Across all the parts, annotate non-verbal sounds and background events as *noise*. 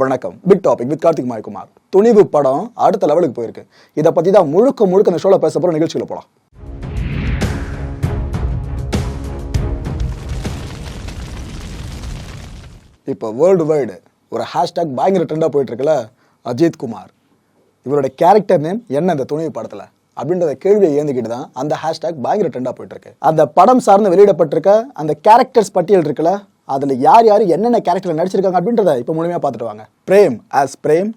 வணக்கம். Big topic with Karthik Mayakumar. Thunivu படம் அடுத்த லெவலுக்கு போயிருக்கு. இதை பத்தி தான் முழுக்க முழுக்க இந்த ஷோல பேச போற நிகழ்ச்சியில் போலாம். இப்போ வேர்ல்டு வைடு ஒரு ஹேஷ்டாக் பயங்கர ட்ரெண்டாக போயிட்டு இருக்குல்ல அஜித் குமார். இவரோட கேரக்டர் நேம் என்ன இந்த துணிவு படத்தில்? அப்படின்றத கேள்வியை ஏந்திக்கிட்டு தான் அந்த ஹேஷ்டாக் பயங்கர ட்ரெண்டாக போயிட்டு இருக்கு அந்த படம் சார்ந்து வெளியிடப்பட்டிருக்க அந்த கேரக்டர்ஸ் பட்டியல் இருக்குல்ல அதில் யார் யார் என்னென்ன கேரக்டர் நடிச்சிருக்காங்க அப்படின்றத இப்போ முழுமையாக பார்த்துட்டு வாங்க. பிரேம் ஆஸ் பிரேம்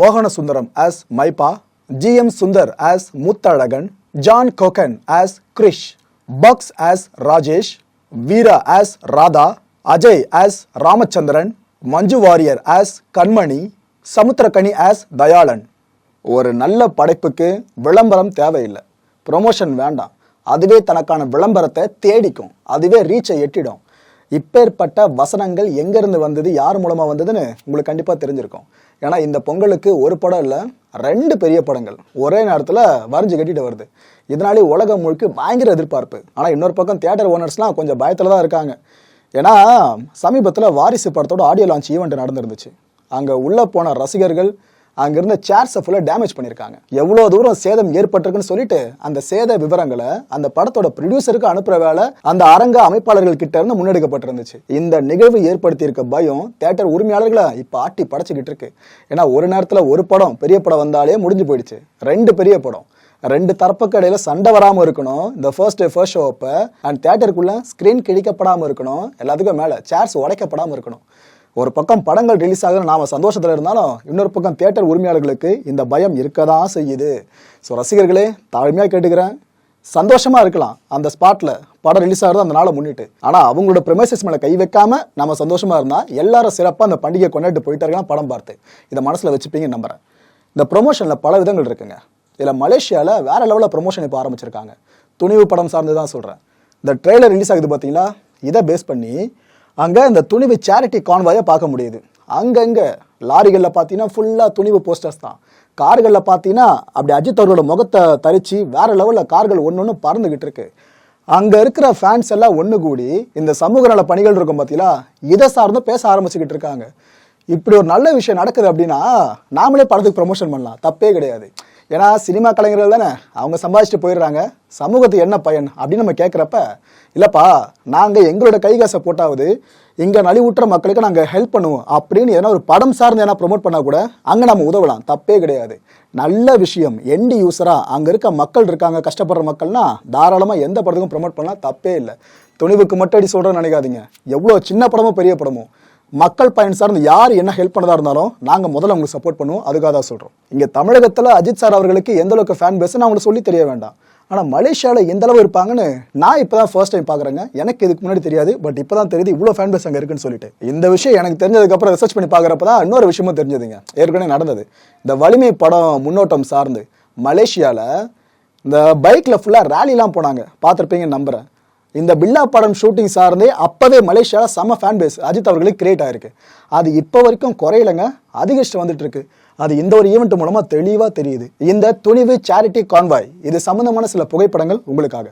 மோகன Sundaram as Mypa GM Sundar as Muthazhagan John Kokken as Krish Bucks as Rajesh Veera as Radha Ajay as Ramachandran Manju Warrier as Kanmani Samuthirakani as Dayalan. ஒரு நல்ல படைப்புக்கு விளம்பரம் தேவையில்லை. ப்ரொமோஷன் வேண்டாம். அதுவே தனக்கான விளம்பரத்தை தேடிக்கும். அதுவே ரீச்சை எட்டிடும். இப்பேற்பட்ட வசனங்கள் எங்கேருந்து வந்தது யார் மூலமாக வந்ததுன்னு உங்களுக்கு கண்டிப்பாக தெரிஞ்சிருக்கும். ஏன்னா இந்த பொங்கலுக்கு ஒரு படம் இல்லை ரெண்டு பெரிய படங்கள். ஒரே நேரத்தில் வரைஞ்சு கட்டிட்டு வருது. இதனாலே உலகம் முழுக்க பயங்கர எதிர்பார்ப்பு. ஆனால் இன்னொரு பக்கம் தியேட்டர் ஓனர்ஸ்லாம் கொஞ்சம் பயத்தில் தான் இருக்காங்க. ஏன்னா சமீபத்தில் வாரிசு படத்தோட ஆடியோ லான்ச் ஈவெண்ட் நடந்துருந்துச்சு. அங்கே உள்ளே போன ரசிகர்கள் அங்கிருந்த சேர்ஸை ஃபுல்லாக டேமேஜ் பண்ணியிருக்காங்க எவ்வளோ தூரம் சேதம் ஏற்பட்டிருக்குன்னு சொல்லிட்டு அந்த சேத விவரங்களை அந்த படத்தோட ப்ரொடியூசருக்கு அனுப்புற வேலை அந்த அரங்க அமைப்பாளர்கள் கிட்ட இருந்து முன்னெடுக்கப்பட்டிருந்துச்சு. இந்த நிகழ்வு ஏற்படுத்தியிருக்க பயம் தேட்டர் உரிமையாளர்களை இப்போ ஆட்டி படைச்சிக்கிட்டு இருக்கு. ஏன்னா ஒரு நேரத்தில் ஒரு படம் பெரிய படம் வந்தாலே முடிஞ்சு போயிடுச்சு. ரெண்டு பெரிய படம். ரெண்டு தரப்புக்கு இடையில சண்டை வராமல் இருக்கணும். இந்த ஃபர்ஸ்ட் டே ஃபர்ஸ்ட் ஷோ அப்போ அண்ட் தேட்டருக்குள்ள ஸ்க்ரீன் கிழிக்கப்படாமல் இருக்கணும். எல்லாத்துக்கும் மேலே சேர்ஸ் உடைக்கப்படாமல் இருக்கணும். ஒரு பக்கம் படங்கள் ரிலீஸ் ஆகுது நாம சந்தோஷத்தில் இருந்தாலும் இன்னொரு பக்கம் தியேட்டர் உரிமையாளர்களுக்கு இந்த பயம் இருக்க தான் செய்யுது. ஸோ ரசிகர்களே தாழ்மையாக கேட்டுக்கிறேன். சந்தோஷமா இருக்கலாம். அந்த ஸ்பாட்ல படம் ரிலீஸ் ஆகுறது அந்த நாளை முன்னிட்டு. ஆனால் அவங்களோட ப்ரெமைசஸ் மேலே கை வைக்காம நம்ம சந்தோஷமா இருந்தால் எல்லாரும் சிறப்பாக அந்த பண்டிகை கொண்டாடிட்டு போயிட்டாருக்கலாம் படம் பார்த்து. இதை மனசில் வச்சுப்பீங்கன்னு நம்புறேன். இந்த ப்ரொமோஷனில் பல விதங்கள் இருக்குங்க. இதில் மலேசியாவில் வேற லெவலில் ப்ரொமோஷன் இப்போ ஆரம்பிச்சிருக்காங்க. துணிவு படம் சார்ந்து தான் சொல்கிறேன் இந்த ட்ரெய்லர் ரிலீஸ் ஆகுது பார்த்தீங்களா இதை பேஸ் பண்ணி அங்கே இந்த துணிவு சேரிட்டி கான்வாயை பார்க்க முடியுது. அங்கங்கே லாரிகளில் பார்த்தீங்கன்னா ஃபுல்லாக துணிவு போஸ்டர்ஸ் தான். கார்களில் பார்த்தீங்கன்னா அப்படி அஜித் அவர்களோட முகத்தை தரித்து வேறு லெவலில் கார்கள் ஒன்று ஒன்று பறந்துக்கிட்டு இருக்கு. அங்கே இருக்கிற ஃபேன்ஸ் எல்லாம் ஒன்று கூடி இந்த சமூக நல பணிகள் இருக்கும் பார்த்தீங்களா இதை சார்ந்து பேச ஆரம்பிச்சுக்கிட்டு இருக்காங்க. இப்படி ஒரு நல்ல விஷயம் நடக்குது அப்படின்னா நாமளே படத்துக்கு ப்ரமோஷன் பண்ணலாம். தப்பே கிடையாது. ஏன்னா சினிமா கலைஞர்கள் தானே. அவங்க சம்பாதிச்சுட்டு போயிடுறாங்க. சமூகத்துக்கு என்ன பயன் அப்படின்னு நம்ம கேட்குறப்ப இல்லைப்பா நாங்கள் எங்களோட கைகாசை போட்டாவது இங்கே நலிவுற்ற மக்களுக்கு நாங்கள் ஹெல்ப் பண்ணுவோம் அப்படின்னு எதனா ஒரு படம் சார்ந்து எதனா ப்ரொமோட் பண்ணால் கூட அங்கே நம்ம உதவலாம். தப்பே கிடையாது. நல்ல விஷயம். எண்டு யூஸராக அங்கே இருக்க மக்கள் இருக்காங்க கஷ்டப்படுற மக்கள்னா தாராளமாக எந்த படத்துக்கும் ப்ரொமோட் பண்ணலாம். தப்பே இல்லை. துணிவுக்கு மட்டும் அடி சொல்கிறேன்னு நினைக்காதீங்க. எவ்வளோ சின்ன படமோ பெரிய படமோ. மக்கள் பயன் சார்ந்து யார் என்ன ஹெல்ப் பண்ணதா இருந்தாலும் நாங்கள் முதல்ல அவங்களுக்கு சப்போர்ட் பண்ணுவோம். அதுக்காக தான் சொல்கிறோம் இங்கே தமிழகத்தில் அஜித் சார் அவர்களுக்கு எந்த அளவுக்கு ஃபேன் பேஸ் நான் சொல்லி தெரிய வேண்டாம். ஆனால் மலேசியாவில் எந்த அளவு இருப்பாங்கன்னு நான் இப்போ தான் ஃபர்ஸ்ட் டைம் பார்க்குறேங்க எனக்கு இதுக்கு முன்னாடி தெரியாது பட் இப்போ தான் தெரியுது இவ்வளோ ஃபேன் பேஸ் அங்கே இருக்குன்னு சொல்லிட்டு. இந்த விஷயம் எனக்கு தெரிஞ்சதுக்கப்புறம் ரிசர்ச் பண்ணி பார்க்குறப்ப தான் இன்னொரு விஷயமும் தெரிஞ்சதுங்க. ஏற்கனவே நடந்தது. இந்த வலிமை படம் முன்னோட்டம் சார்ந்து மலேசியாவில் இந்த பைக்கில் ஃபுல்லாக ரேலிலாம் போனாங்க. பார்த்துருப்பீங்கன்னு நம்புகிறேன் இந்த பில்லா படம் ஷூட்டிங் சார்ந்தே அப்போவே மலேசியாவில் செம ஃபேன் பேஸ் அஜித் அவர்களுக்கு கிரியேட் ஆயிருக்கு. அது இப்போ வரைக்கும் குறையலைங்க. அதிகரிச்சுட்டு வந்துட்டு இருக்கு. அது இந்த ஒரு ஈவெண்ட் மூலமா தெளிவா தெரியுது. இந்த துணிவு சேரிட்டி கான்வாய் இது சம்பந்தமான சில புகைப்படங்கள் உங்களுக்காக.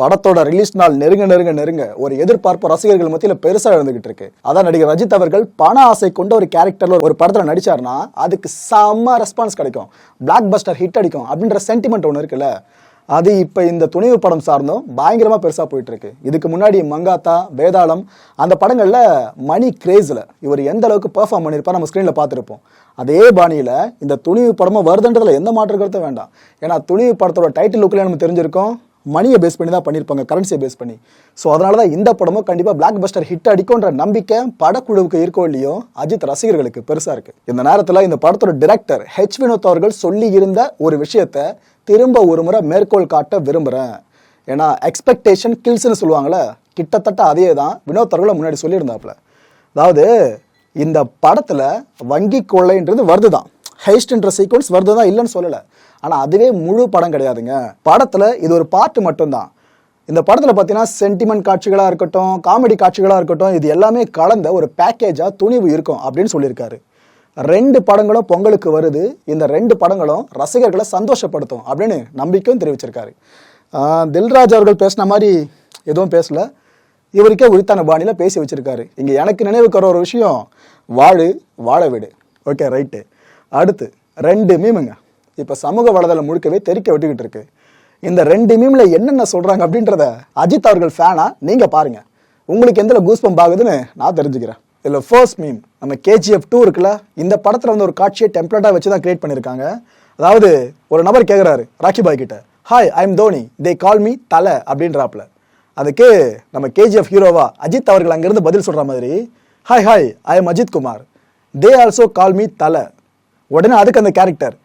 படத்தோட ரிலீஸ் நாள் நெருங்க நெருங்க நெருங்க ஒரு எதிர்பார்ப்பு ரசிகர்கள் மத்தியில் பெருசா இருந்துகிட்டு இருக்கு. அதான் நடிகர் ரஜித் அவர்கள் பண ஆசை கொண்ட ஒரு கேரக்டர்ல ஒரு படத்துல நடிச்சாருன்னா அதுக்கு செம்ம ரெஸ்பான்ஸ் கிடைக்கும். பிளாக் பஸ்டர் ஹிட் அடிக்கும் அப்படின்ற சென்டிமெண்ட் ஒன்று இருக்குல்ல. அது இப்போ இந்த துணிவு படம் சார்ந்தும் பயங்கரமாக பெருசாக போயிட்டு இருக்கு. இதுக்கு முன்னாடி மங்காத்தா வேதாளம் அந்த படங்களில் மணி கிரேஸில் இவர் எந்த அளவுக்கு பெர்ஃபார்ம் பண்ணியிருப்பார் நம்ம ஸ்க்ரீனில் பார்த்துருப்போம். அதே பாணியில் இந்த துணிவு படமும் வருதுன்றதில் எந்த மாற்று கருத்தும் வேண்டாம். ஏன்னா துணிவு படத்தோட டைட்டில் லுக்கில் நம்ம தெரிஞ்சிருக்கோம். மணியை பேஸ் பண்ணி தான் பண்ணியிருப்பாங்க கரன்சியை பேஸ் பண்ணி. ஸோ அதனால தான் இந்த படமும் கண்டிப்பாக பிளாக் பஸ்டர் ஹிட் அடிக்கும்ன்ற நம்பிக்கை படக்குழுவுக்கு இருக்கோ இல்லையோ அஜித் ரசிகர்களுக்கு பெருசாக இருக்கு. இந்த நேரத்தில் இந்த படத்தோட டிரெக்டர் ஹெச் வினோத் அவர்கள் சொல்லி இருந்த ஒரு விஷயத்த திரும்ப ஒரு முறை மேற்கோள் காட்ட விரும்புகிறேன் ஏன்னா எக்ஸ்பெக்டேஷன் கில்ஸ்னு சொல்லுவாங்களே கிட்டத்தட்ட அதே தான் வினோத் அவர்களை முன்னாடி சொல்லியிருந்தாப்புல. அதாவது இந்த படத்தில் வங்கி கொள்ளைன்றது வருது தான் ஹைஸ்ட்ன்ற சீக்வன்ஸ் வருது தான் இல்லைன்னு சொல்லலை. ஆனால் அதுவே முழு படம் கிடையாதுங்க. படத்தில் இது ஒரு பார்ட் மட்டும்தான். இந்த படத்தில் பார்த்தீங்கன்னா சென்டிமெண்ட் காட்சிகளாக இருக்கட்டும் காமெடி காட்சிகளாக இருக்கட்டும் இது எல்லாமே கலந்த ஒரு பேக்கேஜாக துணிவு இருக்கும் அப்படின்னு சொல்லியிருக்காரு. ரெண்டு படங்களும் பொங்கலுக்கு வருது. இந்த ரெண்டு படங்களும் ரசிகர்களை சந்தோஷப்படுத்தும் அப்படின்னு நம்பிக்கையும் தெரிவிச்சிருக்காரு. தில்ராஜ் அவர்கள் பேசின மாதிரி எதுவும் பேசல. இவருக்கே உரித்தான பாணியில் பேசி வச்சிருக்காரு. இங்கே எனக்கு நினைவுக்கு ஒரு விஷயம் வாழு வாழ விடு. ஓகே ரைட்டு அடுத்து ரெண்டு மீமுங்க இப்போ சமூக வலைதளம் முழுக்கவே தெரிக்க விட்டுக்கிட்டு இருக்கு. இந்த ரெண்டு மீம்ல என்னென்ன சொல்றாங்க அப்படின்றத அஜித் அவர்கள் ஃபேனா நீங்க பாருங்க. உங்களுக்கு எந்த கூஸ்பம் ஆகுதுன்னு நான் தெரிஞ்சுக்கிறேன். இதில் ஃபர்ஸ்ட் மீம் நம்ம கேஜிஎஃப் டூ இருக்குல்ல இந்த படத்தில் வந்து ஒரு காட்சியை டெம்ப்ளேட்டாக வச்சு தான் கிரியேட் பண்ணியிருக்காங்க. அதாவது ஒரு நபர் கேட்குறாரு ராக்கி பாய் கிட்ட hi I am Dhoni they call me Thala அப்படின்றாப்ல. அதுக்கு நம்ம கேஜிஎஃப் ஹீரோவா அஜித் அவர்கள் அங்கிருந்து பதில் சொல்ற மாதிரி hi hi I am Ajith Kumar they also call me Thala. உடனே அதுக்கு அந்த கேரக்டர்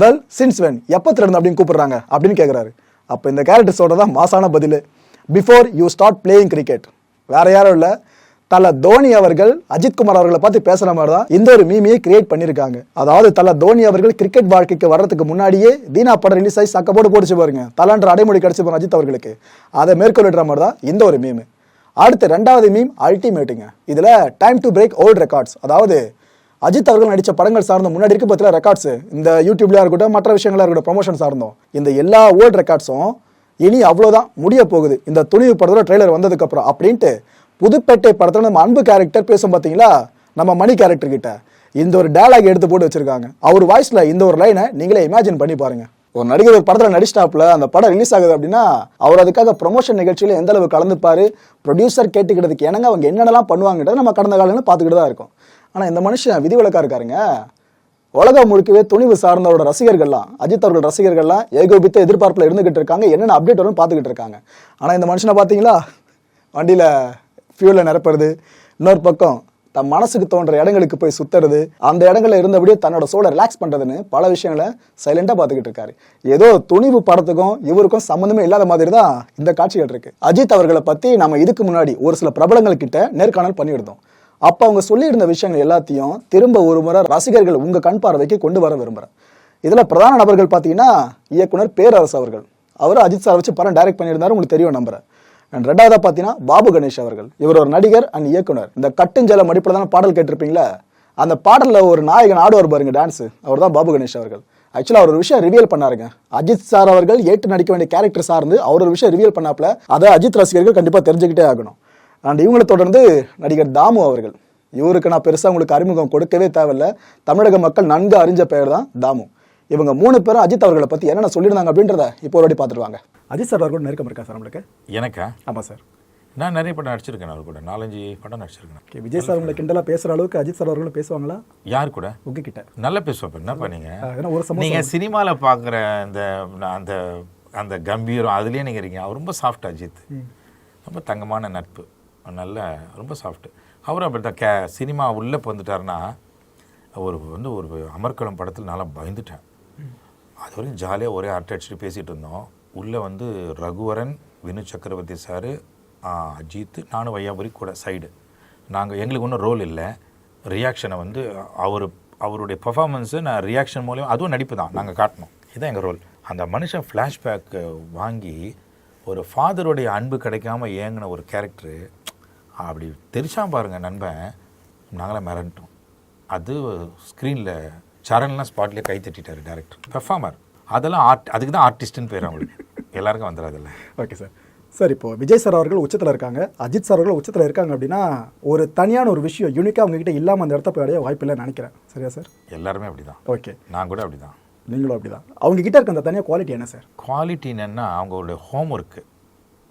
வெல் சின்ஸ் வென் எப்போ திறந்து அப்படின்னு கூப்பிடுறாங்க? அப்படின்னு கேட்குறாரு அப்போ இந்த கேரக்டர் தான் மாசான பதில். Before you start playing cricket வேற யாரும் இல்லை. தல தோனி அவர்கள் அஜித் குமார் அவர்களை பார்த்து பேசுற மாதிரி தான் இந்த ஒரு மீமியை கிரியேட் பண்ணியிருக்காங்க அதாவது தல தோனி அவர்கள் கிரிக்கெட் வாழ்க்கைக்கு வர்றதுக்கு முன்னாடியே தீனா படம் ரிலீஸ் ஆகி சக்கப்போடு போடிச்சு பாருங்க. தலன்ற அடைமொழி கிடச்சி பாருங்க அஜித் அவர்களுக்கு. அதை மேற்கொள்ளிடுற மாதிரி தான் இந்த ஒரு மீம் அடுத்து ரெண்டாவது மீம் அல்டிமேட்டுங்க இதில் time to break old records அதாவது அஜித் அவர்கள் நடித்த படங்கள் சார்ந்த முன்னாடி இருக்க பத்தில ரெக்கார்ட்ஸ் இந்த யூடியூப்லயா இருக்கட்டும் மற்ற விஷயங்களா இருக்கட்டும் ப்ரொமோஷன் சார்ந்தோம் இந்த எல்லா ஓல்ட் ரெக்கார்ட்ஸும் இனி அவ்வளவுதான் முடிய போகுது. இந்த துணிவு படத்தில் ட்ரெய்லர் வந்ததுக்கு அப்புறம் அப்படின்ட்டு புதுப்பேட்டை படத்துல நம்ம அன்பு கேரக்டர் பேசும் பாத்தீங்களா? நம்ம மணி கேரக்டர் கிட்ட. இந்த ஒரு டயலாக் எடுத்து போட்டு வச்சிருக்காங்க. அவர் வாய்ஸ்ல இந்த ஒரு லைனை நீங்களே இமேஜின் பண்ணி பாருங்க. ஒரு நடிகர் ஒரு படத்தில் நடிச்சிட்டாப்ல அந்த படம் ரிலீஸ் ஆகுது அப்படின்னா அவர் அதுக்காக ப்ரொமோஷன் நிகழ்ச்சியில் எந்த அளவு கலந்துப்பாரு? ப்ரொடியூசர் கேட்டுக்கிறதுக்கு என்னங்க அவங்க என்னென்னலாம் பண்ணுவாங்கன்றத நம்ம கடந்த காலங்களில் பார்த்துக்கிட்டு தான் இருக்கும். ஆனால் இந்த மனுஷன் விதிவிலக்கா இருக்காருங்க உலகம் முழுக்கவே துணிவு சார்ந்தவரோட ரசிகர்கள்லாம் அஜித் அவர்கள் ரசிகர்கள்லாம் ஏகோபித்த எதிர்பார்ப்பில் இருந்துகிட்டு இருக்காங்க என்னென்ன அப்டேட் வரும் பார்த்துக்கிட்டு இருக்காங்க. ஆனால் இந்த மனுஷனை பார்த்தீங்களா? வண்டியில் ஃபியூலில் நிரப்புறது இன்னொரு பக்கம் தன் மனசுக்கு தோன்ற இடங்களுக்கு போய் சுத்துறது அந்த இடங்களில் இருந்தபடியே தன்னோட சோலை ரிலாக்ஸ் பண்ணுறதுன்னு பல விஷயங்களை சைலண்டாக பார்த்துக்கிட்டு இருக்காரு. ஏதோ துணிவு படத்துக்கும் இவருக்கும் சம்மந்தமே இல்லாத மாதிரி தான் இந்த காட்சிகள் இருக்கு. அஜித் அவர்களை பற்றி நம்ம இதுக்கு முன்னாடி ஒரு சில பிரபலங்கள் கிட்ட நேர்காணல் பண்ணியிருந்தோம். அப்ப அவங்க சொல்லியிருந்த விஷயங்கள் எல்லாத்தையும் திரும்ப ஒரு முறை ரசிகர்கள் உங்க கண் பார்வைக்கு கொண்டு வர விரும்புறேன். இதுல பிரதான நபர்கள் பாத்தீங்கன்னா இயக்குனர் பேரரசு அவர்கள். அவர் அஜித் சார் வச்சு படம் டைரக்ட் பண்ணியிருந்தாரு உங்களுக்கு தெரியும் நம்புறேன். அண்ட் ரெண்டாவதா பார்த்தீங்கன்னா பாபு கணேஷ் அவர்கள். இவர் ஒரு நடிகர் அண்ட் இயக்குனர். இந்த கட்டுஞ்சல மடிப்பில் தானே பாடல் கேட்டிருப்பீங்களா? அந்த பாடல்ல ஒரு நாயகன் ஆடுவார் பாருங்க டான்ஸ் அவர் தான் பாபு கணேஷ் அவர்கள். ஆக்சுவலாக அவர் ஒரு விஷயம் ரிவியல் பண்ணாருங்க. அஜித் சார் அவர்கள் ஏற்று நடிக்க வேண்டிய கேரக்டர் சார்ந்து அவர் ஒரு விஷயம் ரிவியல் பண்ணாப்புல. அதை அஜித் ரசிகர்கள் கண்டிப்பாக தெரிஞ்சுக்கிட்டே ஆகணும். அண்ட் இவங்களை தொடர்ந்து நடிகர் தாமு அவர்கள். இவருக்கு நான் பெருசாக உங்களுக்கு அறிமுகம் கொடுக்கவே தேவையில்ல. தமிழக மக்கள் நன்கு அறிஞ்ச பெயர் தான் தாமு. இவங்க மூணு பேரும் அஜித் அவர்களை பற்றி என்னென்ன சொல்லியிருந்தாங்க அப்படின்றத இப்போ ஒரு வாட்டி பார்த்துருவாங்க. அஜித் சார் அவர்கள் நெருக்கம் இருக்கா சார் நம்மளுக்கு எனக்கா? ஆமாம் சார். நான் நிறைய படம் நடிச்சிருக்கேன் அவர் கூட. நாலஞ்சு படம் நடிச்சிருக்கேன். ஓகே விஜய் சார் உங்களை கிண்டலாக பேசுகிற அளவுக்கு அஜித் சார் அவர்களும் பேசுவாங்களா? யார் கூட? உங்ககிட்ட. நல்லா பேசுவாப்ப. என்னப்பா நீங்க? ஏன்னா ஒரு சமயம் நீங்க சினிமாவில் பார்க்குற அந்த அந்த அந்த கம்பீரம் அதுலேயே நீங்கள் இருக்கீங்க. அவர் ரொம்ப சாஃப்ட் அஜித். ரொம்ப தங்கமான நட்பு. நல்ல ரொம்ப சாஃப்ட் அவரும் அப்படி தான் கே சினிமா உள்ளே வந்துட்டாருன்னா ஒரு வந்து ஒரு அமர்க்களம் படத்தில் நல்லா பயந்துட்டேன் அது வரைக்கும் ஜாலியாக ஒரே அரட்டை அடிச்சுட்டு பேசிகிட்டு இருந்தோம். உள்ளே வந்து ரகுவரன் வினு சக்கரவர்த்தி சார் அஜித் நானும் வையாபுரி கூட சைடு நாங்கள் எங்களுக்கு ஒன்றும் ரோல் இல்லை. ரியாக்ஷனை வந்து அவர் அவருடைய பெர்ஃபார்மன்ஸு நான் ரியாக்ஷன் மூலியம் அதுவும் நடிப்பு தான். நாங்கள் காட்டணும். இதுதான் எங்கள் ரோல் அந்த மனுஷன் ஃப்ளாஷ்பேக் வாங்கி ஒரு ஃபாதருடைய அன்பு கிடைக்காம ஏங்கின ஒரு கேரக்டரு அப்படி தெரிச்சான் பாருங்க நண்பன். நாங்களாம் மிரண்டோம். அது ஸ்க்ரீனில் சரண்லாம் ஸ்பாட்லேயே கை தட்டிட்டாரு டேரக்டர் பெர்ஃபார்மர் அதெல்லாம் ஆர்ட் அதுக்கு தான் ஆர்டிஸ்ட்டுன்னு பேர் அவங்களுக்கு. எல்லாருக்கும் வந்துடாதுல்ல ஓகே சார் சார் இப்போ விஜய் சார் அவர்கள் உச்சத்தில் இருக்காங்க. அஜித் சார் அவர்கள் உச்சத்தில் இருக்காங்க அப்படின்னா ஒரு தனியான ஒரு விஷயம் யூனிக்காக உங்ககிட்ட இல்லாமல் அந்த இடத்த போய் அடைய வாய்ப்பு இல்லைன்னு நினைக்கிறேன். சரியா சார் எல்லாருமே அப்படி தான் ஓகே நான் கூட அப்படி தான் நீங்களும் அப்படிதான். அவங்க கிட்ட இருக்க அந்த தனியாக குவாலிட்டி என்ன சார் குவாலிட்டி என்னென்னா அவங்களுடைய ஹோம் ஒர்க்கு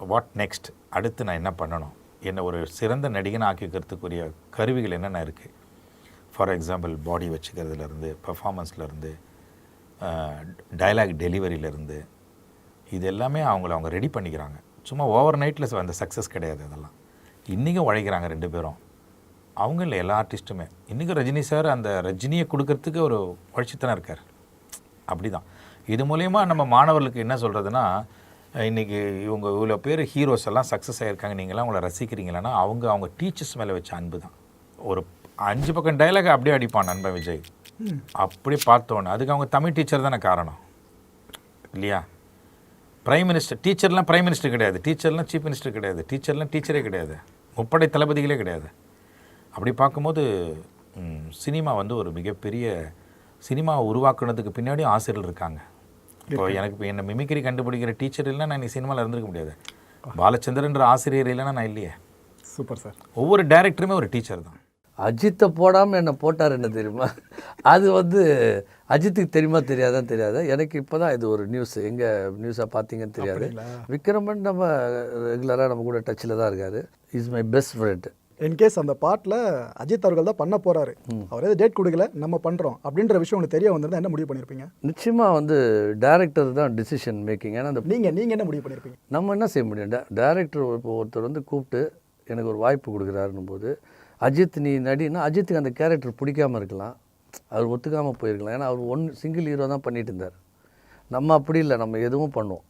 வாட் நெக்ஸ்ட் அடுத்து நான் என்ன பண்ணணும்? என்னை ஒரு சிறந்த நடிகன் ஆக்கிக்கிறதுக்குரிய கருவிகள் என்னென்ன இருக்குது ஃபார் எக்ஸாம்பிள் பாடி வச்சுக்கிறதுலேருந்து பர்ஃபாமன்ஸ்லேருந்து டைலாக் டெலிவரியிலேருந்து இது எல்லாமே அவங்கள அவங்க ரெடி பண்ணிக்கிறாங்க. சும்மா ஓவர் நைட்டில் அந்த சக்ஸஸ் கிடையாது அதெல்லாம். இன்றைக்கும் உழைக்கிறாங்க ரெண்டு பேரும். அவங்க இல்லை எல்லா ஆர்டிஸ்ட்டுமே இன்றைக்கும் ரஜினி சார் அந்த ரஜினியை கொடுக்கறதுக்கு ஒரு உழைச்சித்தனம் இருக்கார். அப்படிதான். இது மூலயமா நம்ம மாணவர்களுக்கு என்ன சொல்கிறதுனா இன்றைக்கி இவங்க இவ்வளோ பேர் ஹீரோஸ் எல்லாம் சக்ஸஸ் ஆகிருக்காங்க நீங்களாம் அவங்கள ரசிக்கிறீங்களன்னா அவங்க அவங்க டீச்சர்ஸ் மேலே வச்ச அன்பு தான். ஒரு அஞ்சு பக்கம் டைலாக் அப்படியே அடிப்பான் நண்பன் விஜய். அப்படி பார்த்தோன்னே அதுக்கு அவங்க தமிழ் டீச்சர் தானே காரணம். இல்லையா? பிரைம் மினிஸ்டர் டீச்சர்லாம் பிரைம் மினிஸ்டர் கிடையாது. டீச்சர்லாம் சீஃப் மினிஸ்டர் கிடையாது. டீச்சர்லாம் டீச்சரே கிடையாது. முப்படை தளபதிகளே கிடையாது. அப்படி பார்க்கும்போது சினிமா வந்து ஒரு மிகப்பெரிய சினிமாவை உருவாக்குனதுக்கு பின்னாடியும் ஆசிரியர்கள் இருக்காங்க. இப்போ எனக்கு இப்போ என்ன மிமிக்ரி கண்டுபிடிக்கிற டீச்சர் இல்லைன்னா நான் நீ சினிமாவில் இருந்திருக்க முடியாது. பாலச்சந்திரன்ற ஆசிரியர் இல்லைன்னா நான் இல்லையே. சூப்பர் சார் ஒவ்வொரு டைரக்டருமே ஒரு டீச்சர் தான். அஜித்தை போடாமல் என்ன போட்டார் என்ன தெரியுமா? அது வந்து அஜித்துக்கு தெரியுமா தெரியாதான் தெரியாது. எனக்கு இப்போ தான் இது ஒரு நியூஸ் எங்கே நியூஸாக பார்த்தீங்கன்னு தெரியாது. விக்ரமன் நம்ம ரெகுலராக நம்ம கூட டச்சில் தான் இருக்காரு. Is my best friend in case அந்த பாட்டில் அஜித் அவர்கள் தான் பண்ண போறாரு. அவர் எதுவும் டேட் கொடுக்கல நம்ம பண்றோம் அப்படின்ற விஷயம் உங்களுக்கு தெரிய வந்திருந்தா என்ன முடிவு பண்ணிருப்பீங்க? நிச்சயமாக வந்து டைரக்டர் தான் டிசிஷன் மேக்கிங் ஏன்னா அந்த நீங்க நீங்க என்ன முடிவு பண்ணிருப்பீங்க? நம்ம என்ன செய்ய முடியும்? டைரக்டர் இப்போ ஒருத்தர் வந்து கூப்பிட்டு எனக்கு ஒரு வாய்ப்பு கொடுக்குறாருன்னும் போது அஜித் நீ நடினா அஜித்துக்கு அந்த கேரக்டர் பிடிக்காம இருக்கலாம். அவர் ஒத்துக்காமல் போயிருக்கலாம். ஏன்னா அவர் ஒன் சிங்கிள் ஹீரோ தான் பண்ணிட்டு இருந்தார். நம்ம அப்படி இல்லை நம்ம எதுவும் பண்ணுவோம்.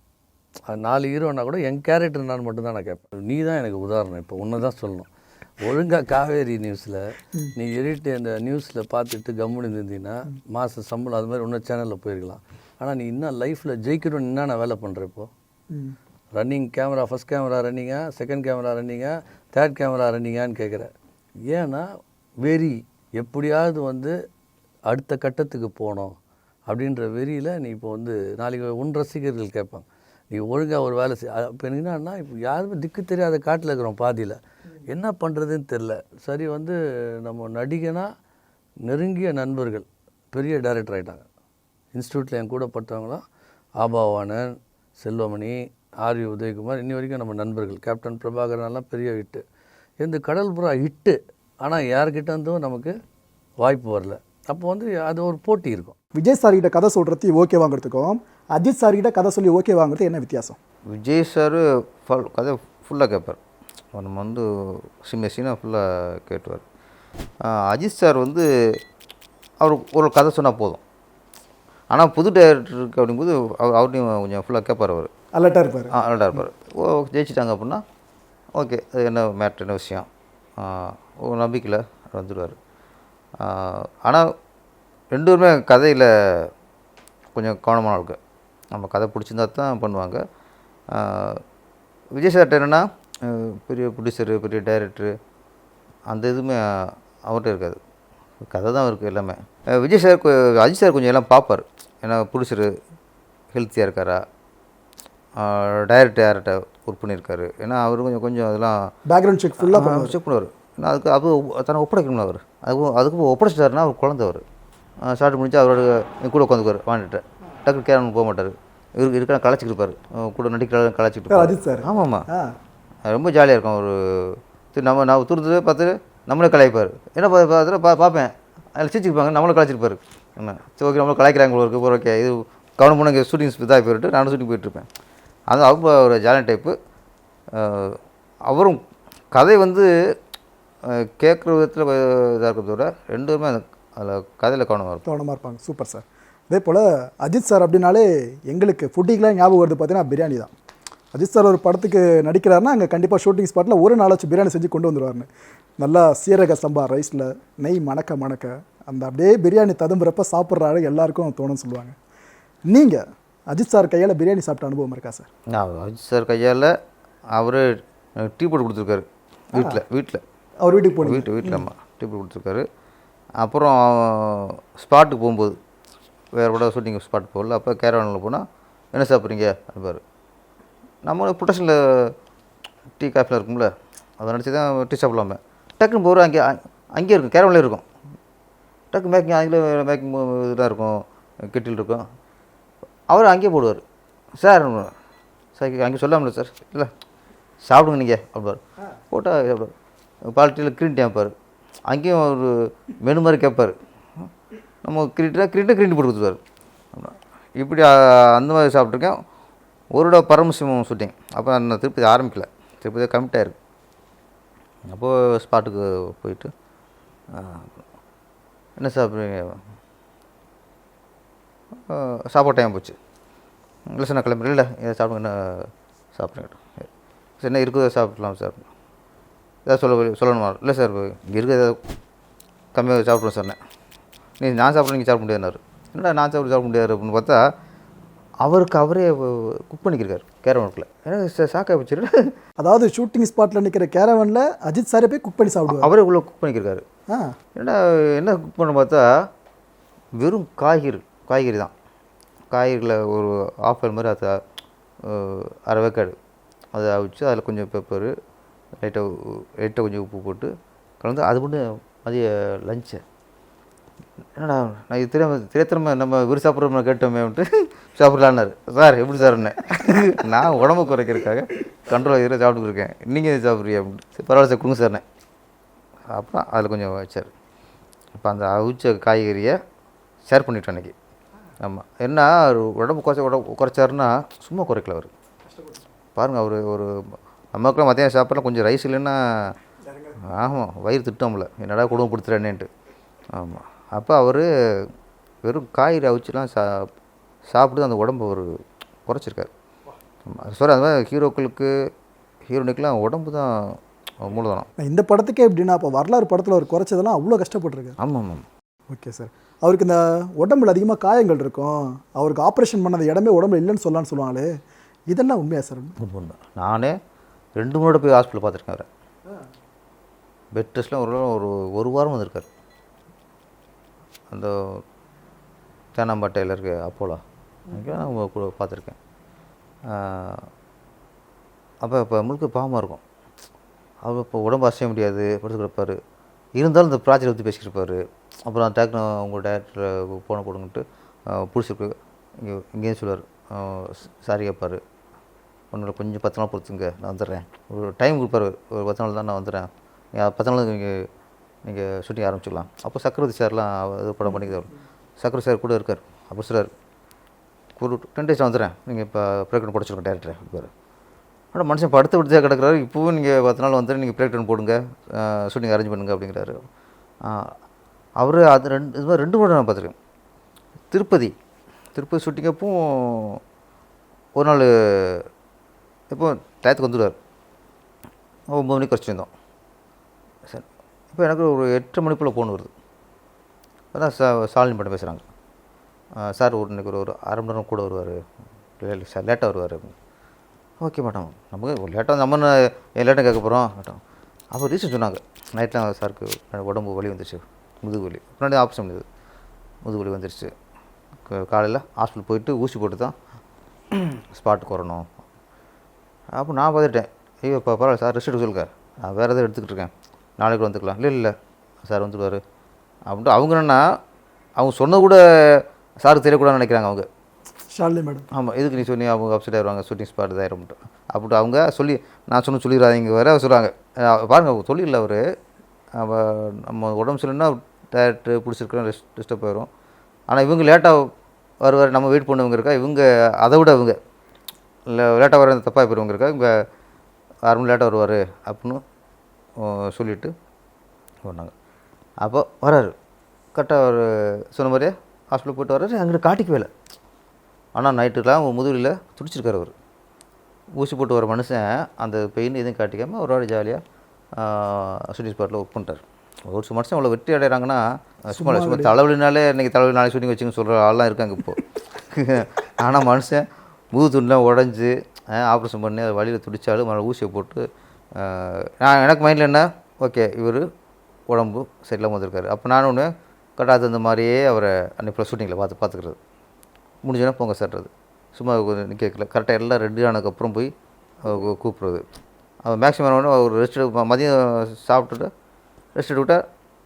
அது நாலு ஹீரோனா கூட என் கேரக்டர் நான் மட்டும்தான் நான் கேட்பேன். நீ தான் எனக்கு உதாரணம். இப்போ ஒன்று தான் சொல்லணும். ஒழுங்காக காவேரி நியூஸில் நீ எடிட்டு அந்த நியூஸில் பார்த்துட்டு கம்முன்னு இருந்தீங்கன்னா மாதம் சம்பளம் அது மாதிரி இன்னும் சேனலில் போயிருக்கலாம். ஆனால் நீ இன்னும் லைஃப்பில் ஜெயிக்கணும்னு என்னென்ன வேலை பண்ணுற இப்போ? ரன்னிங் கேமரா ஃபஸ்ட் கேமரா ரன்னிங்கா செகண்ட் கேமரா ரன்னிங்கா தேர்ட் கேமரா ரன்னிங்கான்னு கேட்குற ஏன்னா வெறி எப்படியாவது வந்து அடுத்த கட்டத்துக்கு போகணும் அப்படின்ற வெறியில் நீ இப்போ வந்து நாளைக்கு உன் ரசிகர்கள் கேட்பாங்க. நீ ஒழுங்காக ஒரு வேலை செய். இப்போ என்னன்னா இப்போ யாருமே திக்கு தெரியாத காட்டில் இருக்கிறோம் பாதியில். என்ன பண்ணுறதுன்னு தெரில சரி வந்து நம்ம நடிகனா நெருங்கிய நண்பர்கள் பெரிய டைரக்டர் ஆகிட்டாங்க இன்ஸ்டியூட்டில் என் கூட பட்டவங்களாம் ஆபாவானன் செல்வமணி ஆர்வி உதயகுமார் இன்னி வரைக்கும் நம்ம நண்பர்கள். கேப்டன் பிரபாகரன்லாம் பெரிய ஹிட்டு இந்த கடல் புறா ஹிட்டு ஆனால் யார்கிட்ட இருந்தும் நமக்கு வாய்ப்பு வரல. அப்போ வந்து அது ஒரு போட்டி இருக்கும். விஜய் சார் கிட்ட கதை சொல்றது ஓகே வாங்குறதுக்கும் அஜித் சார் கிட்ட கதை சொல்லி ஓகே வாங்குறது என்ன வித்தியாசம்? விஜய் சார் ஃபுல் கதை ஃபுல்லாக கேட்பார் நம்ம வந்து சின்ன ஃபுல்லாக கேட்டுவார். அஜித் சார் வந்து அவர் ஒரு கதை சொன்னால் போதும். ஆனால் புது டைரக்டருக்கு அப்படிங்கும்போது அவர் அவர்டையும் கொஞ்சம் ஃபுல்லாக கேட்பார் அவர். அலர்ட்டா இருப்பாரு. அலர்ட்டாக இருப்பார். ஓ ஜெயிச்சிட்டாங்க அப்படின்னா ஓகே அது என்ன மேட்ரு என்ன விஷயம்? ஒரு நம்பிக்கையில் வந்துடுவார் ஆனால் ரெண்டு பேருமே கதையில் கொஞ்சம் கவனமான இருக்கு நம்ம கதை பிடிச்சிருந்தா தான் பண்ணுவாங்க. விஜய் சார்ட்ட என்னென்னா பெரிய ப்ரொடியூசரு பெரிய டைரக்டரு அந்த இதுவுமே அவர்கிட்ட இருக்காது. கதை தான் இருக்குது எல்லாமே. விஜய் சார் அஜித் சார் கொஞ்சம் எல்லாம் பார்ப்பார் ஏன்னா ப்ரொடியூசரு ஹெல்த்தியாக இருக்காரா? டைரக்டர் யார்கிட்ட ஒர்க் பண்ணியிருக்காரு ஏன்னா அவர் கொஞ்சம் கொஞ்சம் அதெல்லாம் பேக்ரவுண்ட் செக் ஃபுல்லா பண்ணுவாரு. செக் பண்ணுவார். ஏன்னா அதுக்கு அது தன்னை ஒப்படைக்கணும்ல அவர். அது அதுக்கு ஒப்படைச்சிட்டாருன்னா அவர் குழந்தை அவர். ஸ்டார்ட் முடிஞ்சு அவரோட கூட உட்காந்துக்குவார் வாண்டிட்டு டக்குனு கேரன் போக மாட்டார். இவருக்கு இருக்கிற கலாச்சிட்டு இருப்பார். கூட நடிக்கிற சார். ஆமாம் ஆமாம் ரொம்ப ஜாலியாக இருக்கும். ஒரு நம்ம நான் துருத்து பார்த்து நம்மளே கலாய்ப்பார். என்ன பார்த்து பார்த்துட்டு பா பார்ப்பேன். அதில் சிரிச்சுப்பாங்க நம்மளும் கலாய்ச்சிருப்பாரு. என்ன? சரி ஓகே நம்மளும் கலாய்க்கிறாங்க ஒரு ஓகே இது கவனம் பண்ண இங்கே ஷூட்டிங்ஸ் இதாக போயிட்டு நானும் ஷூட்டிங் போயிட்டுருப்பேன் அது அவங்க ஒரு ஜாலியான டைப்பு அவரும் கதை வந்து கேட்குற விதத்தில் இதாக இருக்கிறத விட ரெண்டு பேருமே அந்த அதில் கதையில் கவனமாக இருக்கும். கவனமாக இருப்பாங்க. Super sir. அதே போல் அஜித் சார் அப்படின்னாலே எங்களுக்கு ஃபுட்டிக்கெலாம் ஞாபகம் வருது. பார்த்தீங்கன்னா பிரியாணி தான். அஜித் சார் ஒரு படத்துக்கு நடிக்கிறாருன்னா அங்கே கண்டிப்பாக ஷூட்டிங் ஸ்பாட்டில் ஒரு நாளாச்சும் பிரியாணி செஞ்சு கொண்டு வந்துருவாருன்னு. நல்லா சீரக சம்பா ரைஸில் நெய் மணக்க மணக்க அந்த அப்படியே பிரியாணி ததும்புறப்ப சாப்பிட்ற அழகு எல்லாருக்கும் தோணும்னு சொல்லுவாங்க. நீங்கள் அஜித் சார் கையால் பிரியாணி சாப்பிட்ட அனுபவம் இருக்கா சார்? நான் அஜித் சார் கையால் அவர் டீ போட்டு கொடுத்துருக்காரு. வீட்டில் வீட்டில் அவர் வீட்டுக்கு போனீங்க? வீட்டு வீட்டில் அம்மா டீ போட்டு கொடுத்துருக்காரு. அப்புறம் ஸ்பாட்டுக்கு போகும்போது வேறு கூட ஷூட்டிங் ஸ்பாட் போகல அப்போ கேரவனில் போனால் என்ன சாப்பிட்றீங்க அப்படிப்பாரு நம்ம ப்ரொடக்ஷனில் டீ காஃபிலாம் இருக்கும்ல. அதை நினச்சி தான் டீ சாப்பிடலாமே. டக்குன்னு போகிற அங்கே அங்கேயே இருக்கும் கேரவலே இருக்கும். டக்கு மேக்கிங் அங்கே மேக்கிங் இதாக இருக்கும் கெட்டில் இருக்கும். அவர் அங்கேயே போடுவார். சார் சார் அங்கே சொல்லாமல சார். இல்லை சாப்பிடுங்க நீங்கள் அப்படிப்பார் போட்டால் சாப்பிடுவார். பாலிட்டியில் கிரீன் கேட்பார் அங்கேயும் ஒரு மெனு மாதிரி கேட்பார் நம்ம கிரீட்டாக கிரீட்டாக கிரீன் போட்டு கொடுத்துருவார். இப்படி அந்த மாதிரி சாப்பிட்ருக்கேன் ஒரு தடவை பரமசிவம் ஷூட்டிங் அப்போ நான் திருப்பதி ஆரம்பிக்கல. திருப்பதி கமிட் ஆயிருக்கு. அப்போது ஸ்பாட்டுக்கு போயிட்டு என்ன சாப்பிட்றீங்க சாப்பாடு டைம் போச்சு. இல்லை சார் நான் கிளம்புறேன் இல்லை இதை சாப்பிடுங்க என்ன சாப்பிட்றேன். சரி. என்ன இருக்குதோ சாப்பிடலாம் சார். ஏதாவது சொல்ல சொல்லணுமா? இல்லை சார் இங்கே இருக்க ஏதாவது கம்மியாக சாப்பிட்றோம் சார் நீ நான் சாப்பிட்றேன் நீங்கள் சாப்பிட முடியாதுனாரு என்னடா நான் சாப்பிட சாப்பிட முடியாது அப்படின்னு பார்த்தா அவருக்கு அவரே குக் பண்ணிக்கிருக்காரு ஒர்க்கில் எனக்கு சாக்கா வச்சுரு அதாவது ஷூட்டிங் ஸ்பாட்ல நிக்கிற கேரவன்ல அஜித் சாரே போய் குக் பண்ணி சாப்பிடுவார். அவரே உள்ள குக் பண்ணிக்கிருக்காரு. என்னடா என்ன குக் பண்ண பார்த்தா வெறும் காய்கறி காய்கறி தான். காய்கறியில் ஒரு ஆஃப் ஆயில் மாதிரி அதை அரை வேக்காடு அதை அவிச்சு அதில் கொஞ்சம் பெப்பரு லைட்டாக லைட்டாக கொஞ்சம் உப்பு போட்டு கலந்து அது மட்டும் மதிய லஞ்சு என்னடா நான் இது தெரியாம தெரியாத்திரமா நம்ம விரு கேட்டோமே கேட்டோமேன்ட்டு சாப்பிட்லான்னாரு. சார் எப்படி சார்ண்ணே நான் உடம்பு குறைக்கிறதுக்காக கண்ட்ரோல் இதில் சாப்பிட்டு இருக்கேன். நீங்கள் எது சாப்பிட்றீங்க அப்படின்ட்டு. பரவாயில்ல சார் கொடுங்க சார்ண்ணே அப்புறம் அதில் கொஞ்சம் வச்சார். இப்போ அந்த அவிச்ச காய்கறியை ஷேர் பண்ணிட்டோம் அன்றைக்கி ஆமாம் என்ன அவர் உடம்பு குறைச்ச உடம்பு குறைச்சாருன்னா சும்மா குறைக்கல அவர். பாருங்கள் அவர் ஒரு நமக்குலாம் மத்தியானம் சாப்பிட்லாம் கொஞ்சம் ரைஸ் இல்லைன்னா ஆமாம் வயிறு திட்டோம்ல என்னடா குடும்பம் கொடுத்துறேன்னுட்டு ஆமாம் அப்போ அவர் வெறும் காய்கறி அவிச்சுலாம் சா சாப்பிட்டு அந்த உடம்பு அவர் குறைச்சிருக்காரு. சார் அது மாதிரி ஹீரோக்களுக்கு ஹீரோனுக்கெலாம் உடம்பு தான் மூலதனம் இந்த படத்துக்கே எப்படின்னா இப்போ வரலாறு படத்தில் அவர் குறைச்சதெல்லாம் அவ்வளோ கஷ்டப்பட்டிருக்காரு. ஆமாம் ஆமாம் ஓகே சார் அவருக்கு இந்த உடம்புல அதிகமாக காயங்கள் இருக்கும். அவருக்கு ஆப்ரேஷன் பண்ணது இடமே உடம்புல இல்லைன்னு சொல்லலாம்னு சொல்லுவாங்களே இதெல்லாம் உண்மையா சார் உண்மை நானே ரெண்டு மூணு போய் ஹாஸ்பிட்டல் பார்த்துருக்கேன் அவரை. பெட் டெஸ்ட்லாம் ஒரு ஒரு ஒரு வாரம் வந்திருக்காரு. அந்த தேனாம்பேட்டையில் இருக்க அப்போலா. அங்கே நான் கூட பார்த்துருக்கேன். அப்போ இப்போ முழுக்க பாவமாக இருக்கும். அவர் இப்போ உடம்பு அசைய முடியாது படுத்து கிடப்பார். இருந்தாலும் இந்த ப்ராஜெக்ட் பற்றி பேசிக்கிட்டு இருப்பார். அப்புறம் டேக்னு அவங்க டேரக்டர் போன கொடுங்கன்ட்டு பிடிச்சிருக்கு. இங்கே இங்கேயும் சொல்லுவார். சாரி கேட்பார் ஒன்றும் கொஞ்சம் பத்து நாள் பொறுத்துங்க நான் வந்துடுறேன். ஒரு டைம் கொடுப்பாரு. ஒரு பத்து நாள் தான் நான் வந்துடுறேன். பத்து நாள் நீங்கள் நீங்கள் ஷூட்டிங் ஆரம்பிச்சிக்கலாம். அப்போ சக்கரவர்த்தி சார்லாம் இது படம் பண்ணிக்கிறார் சக்கரவர்த்தி சார் கூட இருக்கார். அப்போ சார் ஒரு டென் டேஸில் வந்துடுறேன். நீங்கள் இப்போ ப்ரேக்கன் படிச்சிருக்கோம் டேரக்டர் இருப்பார் ஆனால் மனுஷன் படுத்து தான் கிடக்குறார். இப்போவும் நீங்கள் பத்து நாள் வந்துட்டு நீங்கள் ப்ரேக் போடுங்க. ஷூட்டிங் அரேஞ்ச் பண்ணுங்க அப்படிங்கிறாரு. அவர் அது ரெண்டு இது மாதிரி ரெண்டு படம் நான் பார்த்துருக்கேன். திருப்பதி. திருப்பதி ஷூட்டிங் அப்பவும் ஒரு நாள் இப்போ டயத்துக்கு வந்துடுவார். ஒம்பது மணிக்கு குறைச்சிருந்தோம் இப்போ எனக்கு ஒரு எட்டு மணிக்குள்ளே ஃபோன் வருது. அதான் சா சாலினி பண்ண பேசுகிறாங்க சார் ஒரு இன்னைக்கு ஒரு ஒரு அரை மணி நேரம் கூட வருவார். சார் லேட்டாக வருவார். ஓகே மேடம் நமக்கு லேட்டாக நம்ம லேட்டாக கேட்க போகிறோம் மேடம் அப்போ ரீசன் சொன்னாங்க. நைட்டில் சாருக்கு உடம்பு வலி வந்துருச்சு. முதுகு வலி. முன்னாடி ஆப்ஷன் முடியுது முதுகு வலி வந்துருச்சு. காலையில் ஹாஸ்பிட்டல் போயிட்டு ஊசி போட்டு தான் ஸ்பாட்டுக்கு வரணும். அப்போ நான் பார்த்துட்டேன். ஐயோ இப்போ பரவாயில்ல சார் ரெஸ்ட் எடுக்க சொல்லுங்க. நான் வேறு எதாவது எடுத்துக்கிட்டு இருக்கேன். நாளைக்கு வந்துக்கலாம். இல்லை இல்லை சார் வந்துடுவார் அப்படின்ட்டு அவங்க என்னன்னா அவங்க சொன்னது கூட சாருக்கு தெரியக்கூடாதுன்னு நினைக்கிறாங்க அவங்க. ஷாலினி மேடம். ஆமாம் இதுக்கு நீ சொன்னி அவங்க அப்செட் ஆயிடுவாங்க ஷூட்டிங் ஸ்பாட் இதாயிரும்ட்டு அப்படின்ட்டு. அவங்க சொல்லி நான் சொன்ன சொல்லிடுறாங்க வேற சொல்கிறாங்க பாருங்க அவங்க சொல்லிடல அவர். நம்ம உடம்பு சரியில்லைன்னா டேரக்டர் பிடிச்சிருக்கோம் ரெஸ்ட் டிஸ்டர்ப் ஆயிரும். ஆனால் இவங்க லேட்டாக வருவார் நம்ம வெயிட் பண்ணவங்க இருக்கா? இவங்க அதை விட இவங்க. இல்லை லேட்டாக வர தப்பாக போயிருவங்க இருக்கா? இவங்க அரை மணி லேட்டாக வருவார் அப்படின்னு அஹ், சொல்லிட்டு சொன்னாங்க அப்போ வராரு. கரெக்டாக ஒரு சொன்ன மாதிரியே ஹாஸ்பிட்டல் போயிட்டு வர்றாரு அங்கிட்டு காட்டிக்கவே இல்லை. ஆனால் நைட்டுலாம் ஒரு முதுகில் துடிச்சிருக்காரு அவர். ஊசி போட்டு வர மனுஷன் அந்த பெயின் எதுவும் காட்டிக்காமல் அவரோட ஜாலியாக ஷூட்டிங் ஸ்பாட்டில் ஒர்க் பண்ணிட்டார். ஒரு சில மனுஷன் அவ்வளோ வெற்றி அடைகிறாங்கன்னா சும்மா சும்மா தலைவலினாலே இன்றைக்கி தலைவலி நாளைக்கு ஷூட்டிங் வச்சுங்க சொல்கிற ஆள்லாம் இருக்காங்க இப்போது *laughs* ஆனால் மனுஷன் முது துண்டெலாம் உடஞ்சி ஆப்ரேஷன் பண்ணி அது வழியில் துடிச்சாலும் மறுபடியும் ஊசியை போட்டு நான் எனக்கு மைண்டில் என்ன? ஓகே இவர் உடம்பு சரியில்லாமல் வந்திருக்காரு. அப்போ நான் ஒன்று கரெக்டாக அது அந்த மாதிரியே அவரை அன்றைக்கு ஷூட்டிங்கில் பார்த்து பார்த்துக்கிறது. முடிஞ்சோன்னா பொங்கல் சேர்றது சும்மா நிற்கல கரெக்டாக எல்லாம் ரெடி ஆனதுக்கப்புறம் போய் கூப்பிட்றது. அவன் மேக்ஸிமம் ஒன்று ஒரு ரெஸ்ட் மதியம் சாப்பிட்டுட்டு ரெஸ்ட் எடுத்துக்கிட்டா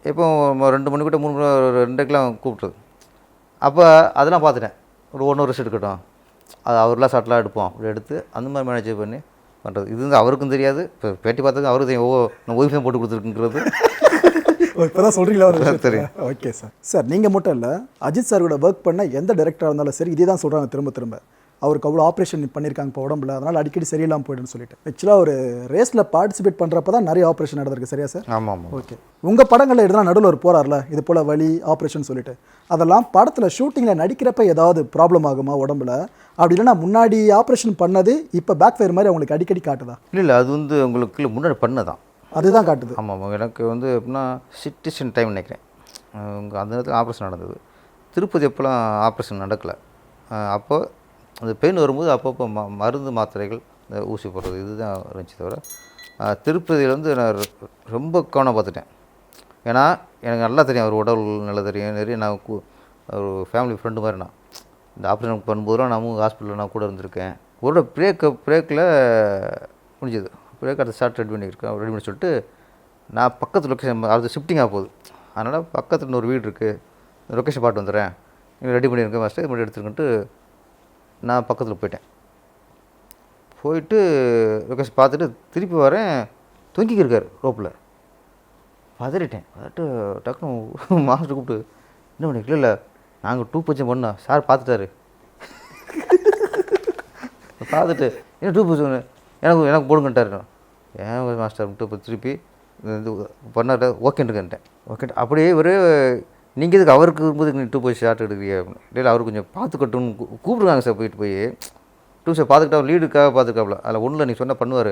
எப்போ ரெண்டு மணி கிட்ட மூணு மணி ஒரு ரெண்டுக்கெலாம் கூப்பிட்றது அப்போ அதெல்லாம் பார்த்துட்டேன். ஒரு ஒன்று ரெஸ்ட் எடுக்கட்டும். அது அவர்லாம் சட்டலாக எடுப்போம் அப்படி எடுத்து அந்த மாதிரி மேனேஜ் பண்ணி பண்ணுறது இது வந்து அவருக்கும் தெரியாது. இப்போ பேட்டி பார்த்ததுக்கு அவருக்கு தெரியும் ஓ நான் ஒய்ஃபையும் போட்டு கொடுத்துருக்குங்கிறது. இப்போ தான் சொல்கிறீங்களா? *laughs* தெரியும். ஓகே சார் சார் நீங்கள் மட்டும் இல்லை அஜித் சார் கூட ஒர்க் பண்ண எந்த டேரக்டராக இருந்தாலும் சரி இதே தான் சொல்கிறாங்க திரும்ப திரும்ப. அவருக்கு அவ்வளோ ஆப்ரேஷன் பண்ணியிருக்காங்க இப்போ உடம்புல. அதனால் அடிக்கடி சரியில்லாமல் போயிடுன்னு சொல்லிட்டு. ஆக்சுவலாக ஒரு ரேஸில் பார்ட்டிசிபேட் பண்ணுறப்ப தான் நிறைய ஆப்ரேஷன் நடந்திருக்கு. சரியா சார் ஆமாம் ஆமாம் ஓகே உங்கள் படங்களில் இதெல்லாம் நடுவில் ஒரு போறார்ல இது போல் வலி ஆப்ரேஷன் சொல்லிட்டு. அதெல்லாம் படத்தில் ஷூட்டிங்கில் நடிக்கிறப்ப ஏதாவது ப்ராப்ளம் ஆகுமா உடம்புல? அப்படி இல்லைன்னா முன்னாடி ஆப்ரேஷன் பண்ணது இப்போ பேக் ஃபயர் மாதிரி அவங்களுக்கு அடிக்கடி காட்டுதா? இல்லை இல்லை அது வந்து உங்களுக்கு முன்னாடி பண்ணதான். அதுதான் காட்டுது. ஆமாம் எனக்கு வந்து எப்படின்னா சிட்டிசன் டைம் நினைக்கிறேன். அவங்க அந்த நேரத்தில் ஆப்ரேஷன் நடந்தது. திருப்பதி அப்போலாம் ஆப்ரேஷன் நடக்கலை. அப்போ அந்த பெயின் வரும்போது அப்பப்போ ம மருந்து மாத்திரைகள் இந்த ஊசி போடுறது இதுதான் இருந்துச்சு தவிர திருப்பதியில் வந்து நான் ரொம்ப கவனம் பார்த்துட்டேன். ஏன்னா எனக்கு நல்லா தெரியும் அவர் உடல் நல்லா தெரியும் நிறைய நான் கூ ஒரு ஃபேமிலி ஃப்ரெண்டு மாதிரி நான் இந்த ஆப்ரேஷன் பண்ணும்போதுலாம் நான் ஹாஸ்பிட்டலில் நான் கூட இருந்திருக்கேன். ஒரு பிரேக்கு பிரேக்கில் முடிஞ்சது. பிரேக் அடுத்த ஷார்ட் ரெடி பண்ணியிருக்கேன் ரெடி பண்ணி சொல்லிட்டு நான் பக்கத்து லொக்கேஷன் அடுத்து ஷிஃப்டிங் ஆக போகுது. அதனால் பக்கத்தில் இன்னொரு வீடு இருக்குது லொக்கேஷன் பார்த்து வந்துடுறேன். நீங்கள் ரெடி பண்ணியிருக்கேன் ஃபஸ்ட்டு இது மட்டும் எடுத்துருக்கன்ட்டு நான் பக்கத்தில் போயிட்டேன். போயிட்டு லொக்கேஷன் பார்த்துட்டு திருப்பி வரேன். தொங்கிக்கு இருக்கார் ரோப்பில். பதறிட்டேன். பதட்டு டக்குனு *laughs* மாஸ்டர் கூப்பிட்டு என்ன பண்ணி இல்லை இல்லை நாங்கள் டூ பச்சம் பண்ணோம். சார் பார்த்துட்டாரு. *laughs* பார்த்துட்டு என்ன டூ பச்சம் எனக்கு எனக்கு போடுங்கன்ட்டாரு. ஏன் மாஸ்டர் டூ பச்சம் திருப்பி? இது பண்ணார். ஓகேன்ட்டுக்கன்ட்டேன் ஓகே அப்படியே ஒரு நீங்கள் இதுக்கு அவருக்கு இருக்கும்போது நீ டூ போய் ஷார்ட் எடுக்கிறீங்க? அப்படின்னு இல்லை அவர் கொஞ்சம் பார்த்துக்கட்டும்னு கூப்பிடுவாங்க கூப்பிடுறாங்க சார் போயிட்டு போய். டூ சார் பார்த்துக்கிட்டா லீடுக்காக பார்த்துருக்காப்புல அதில் ஒன்றில் நீ சொன்னால் பண்ணுவார்.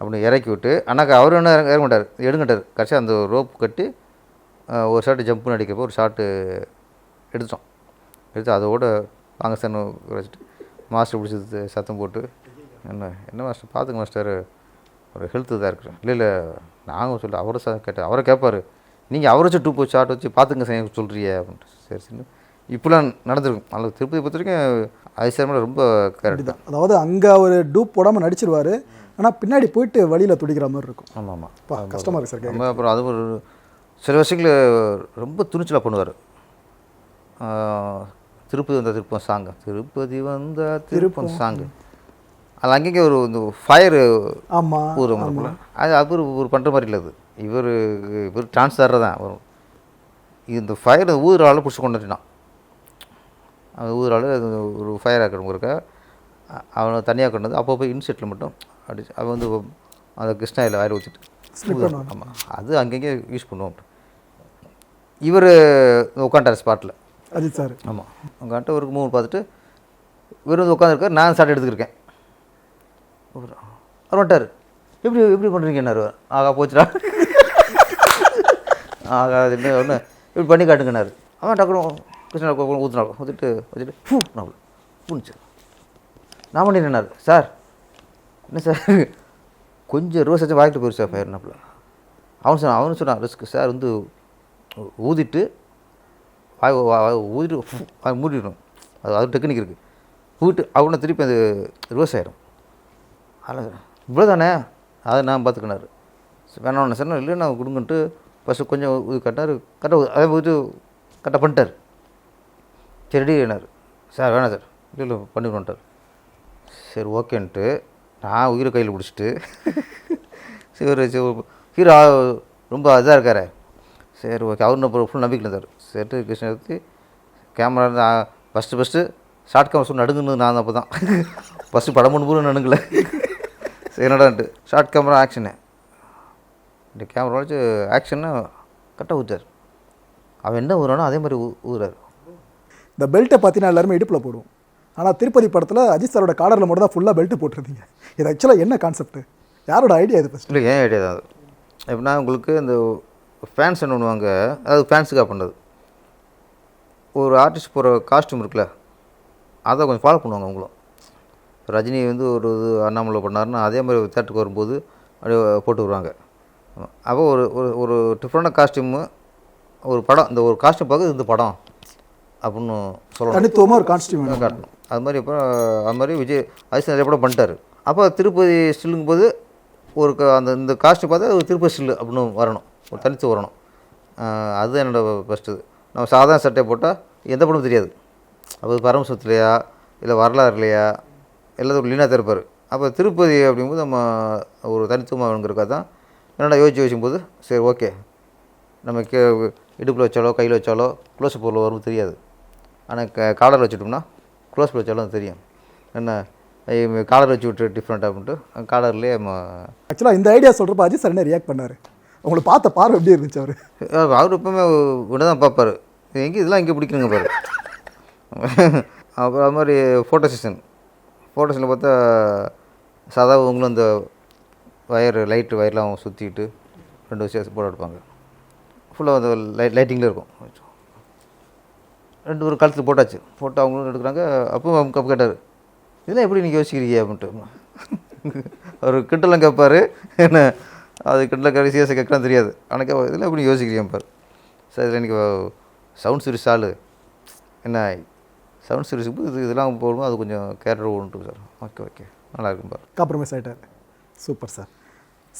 அப்படின்னு இறக்கி விட்டு ஆனால் அவர் என்ன இறங்க இறங்க மாட்டார். எடுங்கட்டார். கடைசியாக அந்த ரோப் கட்டி ஒரு ஷார்ட்டு ஜம்ப்னு அடிக்கிறப்போ ஒரு ஷார்ட்டு எடுத்தோம் எடுத்து அதோட வாங்க சார் வச்சுட்டு மாஸ்டர் பிடிச்சி சத்தம் போட்டு என்ன என்ன மாஸ்டர் பார்த்துங்க மாஸ்டர் ஒரு ஹெல்த்து தான் இருக்கிறேன் இல்லை இல்லை நாங்கள் சொல்ல அவரை சார் கேட்டேன் அவரை கேட்பார். நீங்கள் அவரை வச்சு டூ போய் ஷார்ட் வச்சு பார்த்துங்க சார் சொல்கிறியே அப்படின்ட்டு சரி சரி. இப்படிலாம் நடந்திருக்கும். அதில் திருப்பதி பொறுத்த வரைக்கும் அதிசயமாக ரொம்ப கரெக்ட் அப்படிதான் அதாவது அங்கே அவர் டூப் போடாமல் நடிச்சிருவாரு. ஆனால் பின்னாடி போயிட்டு வழியில் துடிக்கிற மாதிரி இருக்கும். ஆமாம் ஆமாம் அப்பா கஷ்டமாக இருக்கு சார். நம்ம அப்புறம் அது ஒரு சில விஷயங்கள் ரொம்ப துணிச்சலாக பண்ணுவார். திருப்பதி வந்த திருப்பம் சாங்கு திருப்பதி வந்த திருப்பம் சாங்கு அது அங்கங்கே ஒரு இந்த ஃபயர் ஆமாம் இருக்கும்ல. அது அவர் ஒரு பண்ணுற மாதிரி இல்லை அது. இவர் இவர் ஆடுறது தான். வரும் இந்த ஃபயர் ஊதுற ஆளை பிடிச்சி கொண்டு வந்துட்டான் அந்த ஊதுற ஆள் ஒரு ஃபயர் ஆக்கணும் இருக்க அவனை தனியாக கொண்டு வந்து அப்போ போய் இன்செட்டில் மட்டும் அடிச்சு அவன் வந்து அந்த கிருஷ்ணாயில் ஊற்றிட்டு Slip பண்ணுவாங்க. ஆமாம் அது அங்கங்கே யூஸ் பண்ணுவோம். இவர் உட்காண்டார் ஸ்பாட்டில் அஜித் சார். ஆமாம் உட்காந்துட்டு ஒரு மூணு பார்த்துட்டு இவர் வந்து உட்காந்துருக்கார் நான் ஷாட் எடுத்துக்கிருக்கேன் அவர் வந்துட்டார். எப்படி எப்படி பண்ணுறீங்கன்னாரு ஆகா போச்சுடா. ஆகா என்ன ஒன்று இப்படி பண்ணி காட்டுங்கனாரு அவன் டக்குனு கிருஷ்ணா ஊற்றுனாள் ஊற்றிட்டு வச்சுட்டு ஃபூ நாவல் பூனிச்சு. நான் பண்ணிட்டேனாரு சார் என்ன சார்? கொஞ்சம் ரோஸ் வச்சு வாங்கிட்டு போயிரு சார் ஃபயர்னாப்புல அவன் சொன்னான் அவனு சொன்னான் ரிஸ்க் சார் வந்து ஊதிட்டு வாய் வா- வா- ஊதிட்டு வாய் மூடிடணும். அது அது டெக்னிக் இருக்குது ஊட்டு அவனை திருப்பி அது ரிவர்ஸ் ஆயிடும். அதில் இவ்வளோ தானே அதை நான் பார்த்துக்கினார் வேணாம் சார் இல்லை நான் கொடுங்கன்ட்டு ஃபஸ்ட்டு கொஞ்சம் இது கட்டினார் கரெக்டாக அதே இது கரெக்டாக பண்ணிட்டார். சரி ரெடி ஆனார் சார் வேணாம் சார். இல்லை இல்லை பண்ணிவிட்டார் சரி ஓகேன்ட்டு நான் உயிரை கையில் பிடிச்சிட்டு *laughs* சரி ஹீரோ ரொம்ப இதாக இருக்காரு. சரி ஓகே. அவர் நம்ம ஃபுல் நம்பிக்கை இருந்தார். சரி கிருஷ்ண எடுத்து camera first first shot camera சொல்லி நடுங்குன்னு நான் அப்போ தான் ஃபஸ்ட்டு *laughs* படம் பண்ண நடுங்கலை. *laughs* சரி என்னடான்ட்டு. ஷார்ட் கேமரா ஆக்ஷனு இந்த கேமரா வச்சு ஆக்ஷன்னு கரெக்டாக ஊற்றார் அவன் என்ன ஊறானோ அதே மாதிரி ஊறாரு. இந்த பெல்ட்டை பார்த்தீங்கன்னா எல்லாருமே இடுப்பில் போடுவோம் ஆனால் திருப்பதி படத்தில் அஜித் சாரோட காடரில் மட்டும் தான் ஃபுல்லாக பெல்ட் போட்டிருந்தீங்க. இது ஆக்சுவலாக என்ன கான்செப்ட் யாரோட ஐடியா இது ஃபஸ்ட்டு இல்லை ஏன் ஐடியா தான் அது. எப்படின்னா உங்களுக்கு இந்த ஃபேன்ஸ் என்ன பண்ணுவாங்க அது ஃபேன்ஸுக்காக பண்ணது ஒரு ஆர்டிஸ்ட் போகிற காஸ்டியூம் இருக்குல்ல அதை கொஞ்சம் ஃபாலோ பண்ணுவாங்க அவங்களும். ரஜினி வந்து ஒரு இது அண்ணாமலை பண்ணாருன்னா அதே மாதிரி தேட்டருக்கு வரும்போது அப்படியே போட்டு வருவாங்க அப்போ ஒரு ஒரு ஒரு டிஃப்ரெண்டான காஸ்டியூமு ஒரு படம் இந்த ஒரு காஸ்டியூம் பார்க்க இந்த படம் அப்படின்னு சொல்லணும். தனித்துவமாக ஒரு கான்ஸ்டியூம் காட்டணும். அது மாதிரி அப்புறம் அது மாதிரி விஜய் அஜித் நிறைய படம் பண்ணிட்டாரு. அப்போ திருப்பதி ஸ்டில்லுங்கும் போது ஒரு அந்த இந்த காஸ்ட்டு பார்த்தா ஒரு திருப்பதி ஸ்டில்லு அப்படின்னு வரணும். ஒரு தனித்து வரணும். அதுதான் என்னோட ஃபஸ்ட்டு நம்ம சாதாரண சட்டை போட்டால் எந்த படமும் தெரியாது. அது பரமசத்துலையா இல்லை வரலாறுலையா எல்லாத்துக்கும் லீனாக இருப்பார் அப்போ திருப்பதி அப்படிங்கும்போது நம்ம ஒரு தனித்துவமாக வேணுங்கிறக்காக தான் என்னடா யோசிச்சு யோசிக்கும்போது சரி ஓகே. நம்ம கே இடுப்பில் வச்சாலோ கையில் வச்சாலோ க்ளோஸ் பொருள் வரும் தெரியாது. ஆனால் க காலர் வச்சுட்டோம்னா க்ளோஸ் வச்சாலும் தெரியும். என்ன காலர் வச்சு விட்டு டிஃப்ரெண்ட் அப்படின்ட்டு காலர்லேயே ஆக்சுவலாக இந்த ஐடியா சொல்கிறப்ப அஜித் சார் என்ன ரியாக்ட் பண்ணார்? உங்களை பார்த்த பார்வை எப்படி இருந்துச்சு அவர்? அவர் எப்பவுமே ஒன்று தான் பார்ப்பார். எங்கே இதெல்லாம் இங்கே பிடிக்கணுங்க பாரு. அப்புறம் அது மாதிரி ஃபோட்டோ செஷன் ஃபோட்டோ செஷனில் பார்த்தா சாதா இவங்களும் இந்த வயர் லைட்டு வயர்லாம் சுற்றிட்டு ரெண்டு விஷயம் போட எடுப்பாங்க. ஃபுல்லாக அந்த லைட் லைட்டிங்கில் இருக்கும். ரெண்டு பேரும் காலத்தில் போட்டாச்சு. போட்டு அவங்களும் எடுக்கிறாங்க. அப்போ அவங்க கப்பு கேட்டார். இதெல்லாம் எப்படி நீங்கள் யோசிக்கிறீங்க? அப்படின்ட்டு. அவர் கிண்டலாம் கேட்பார் என்ன? அது கிண்டல கடைசியாக கேட்கலாம் தெரியாது. ஆனால் கேட்பா இதெல்லாம் எப்படி யோசிக்கிறீங்க? சார் இதில் எனக்கு சவுண்ட் சீரிஸ் ஆள். என்ன? சவுண்ட் சீரிஸுக்கு இது இதெல்லாம் போடும்போது அது கொஞ்சம் கேரக்டர் உண்டு சார். Okay okay. நல்லா இருக்கும் பார். காம்ப்ரமைஸ் ஆகிட்டார் super sir.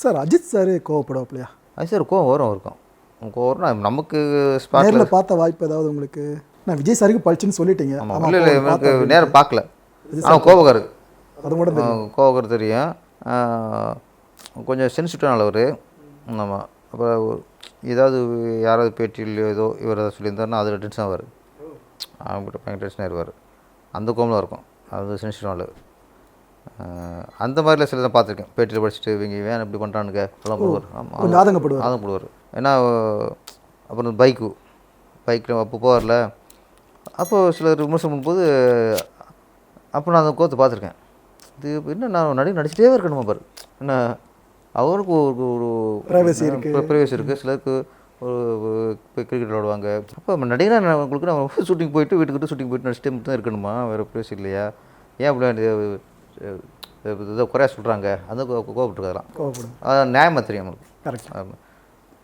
Sir Ajith sir கோவப்படுவாப்லையா அது சார் கோவம் வரும் இருக்கும். கோவம் நமக்கு நேரில் பார்த்த வாய்ப்பு ஏதாவது உங்களுக்கு? நான் விஜய் சாருக்கு பழிச்சுன்னு சொல்லிட்டீங்க. இல்லை இல்லை எனக்கு. நேரம் பார்க்கல. ஆனால் கோபக்காரு அது மட்டும் தெரியும். கோபக்கார் தெரியும். கொஞ்சம் சென்சிட்டிவான அவர். ஆமாம் அப்புறம் ஏதாவது யாராவது பேட்டியில் ஏதோ இவர் ஏதாவது சொல்லியிருந்தாருன்னா அதில் டென்ஷன் ஆவார். அவங்ககிட்ட பயங்கர டென்ஷன் ஆயிடுவார் அந்த கோமில் இருக்கும். அது சென்சிட்டிவான அந்த மாதிரிலாம் சில தான் பார்த்துருக்கேன். பேட்டியில் படிச்சுட்டு இவங்க வேன் இப்படி பண்ணுறானுங்க எல்லாம் போடுவார். ஆமாம் ஆதங்கப்படுவார். ஆதம் போடுவார். ஏன்னா அப்புறம் பைக்கு. பைக்கில் அப்போ போவார்ல. அப்போ சிலர் விமர்சனம் பண்ணும்போது அப்போ நான் அந்த கோத்தை பார்த்துருக்கேன். இது என்ன நான் நடி நடிச்சிட்டே இருக்கணுமா பாரு. என்ன அவருக்கு ஒரு ஒரு. ப்ரைவசி இருக்குது சிலருக்கு ஒரு கிரிக்கெட் விளாடுவாங்க அப்போ நான் உங்களுக்கு நான் *laughs* ஷூட்டிங் போயிட்டு வீட்டுக்கிட்ட ஷூட்டிங் போயிட்டு நடிச்சிட்டே மட்டும் தான் இருக்கணுமா? வேறு ப்ரைவசி இல்லையா? ஏன் அப்படி இதை குறையா சொல்கிறாங்க அந்த கோ- கோவப்பட்டிருக்காராம் கோவப்படும். நியாயமாக தெரியும் நம்மளுக்கு. கரெக்ட்.